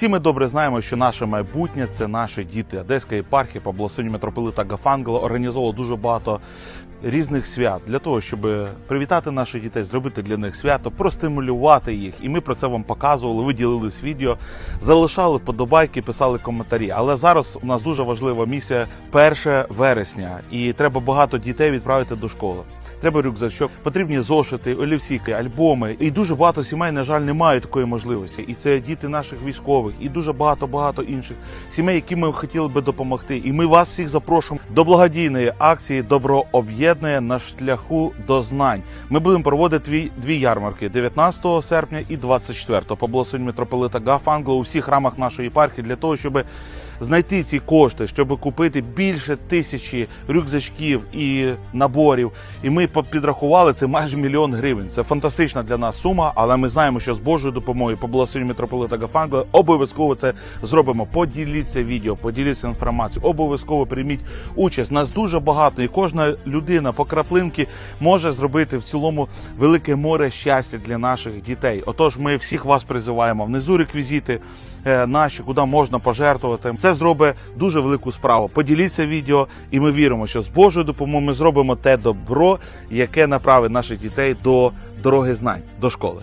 Всі ми добре знаємо, що наше майбутнє це наші діти. Одеська єпархія по митрополита Гафангела організовувала дуже багато різних свят для того, щоб привітати наших дітей, зробити для них свято, простимулювати їх. І ми про це вам показували. Ви ділились відео, залишали вподобайки, писали коментарі. Але зараз у нас дуже важлива місія 1 вересня, і треба багато дітей відправити до школи. Треба рюкзачок, потрібні зошити, олівці, альбоми. І дуже багато сімей, на жаль, не мають такої можливості. І це діти наших військових, і дуже багато багато інших сімей, які ми хотіли би допомогти. І ми вас всіх запрошуємо до благодійної акції Добро об'єднує на шляху до знань. Ми будемо проводити дві, дві ярмарки 19 серпня і 24 по благословенню митрополита Гафангла у всіх храмах нашої єпархії для того, щоб знайти ці кошти, щоб купити більше тисячі рюкзачків і наборів. І ми підрахували це майже мільйон гривень. Це фантастична для нас сума, але ми знаємо, що з Божою допомогою по митрополита Гафангла обов'язково це зробимо. Поділіться відео, поділіться інформацією, обов'язково прийміть участь. Нас дуже багато, і кожна людина по краплинки може зробити в цілому велике море щастя для наших дітей. Отож, ми всіх вас призиваємо. Внизу реквізити наші, куди можна пожертвувати. Це зробить дуже велику справу. Поділіться відео, і ми віримо, що з Божою допомогою ми зробимо те добро, яке направить наших дітей до дороги знань, до школи.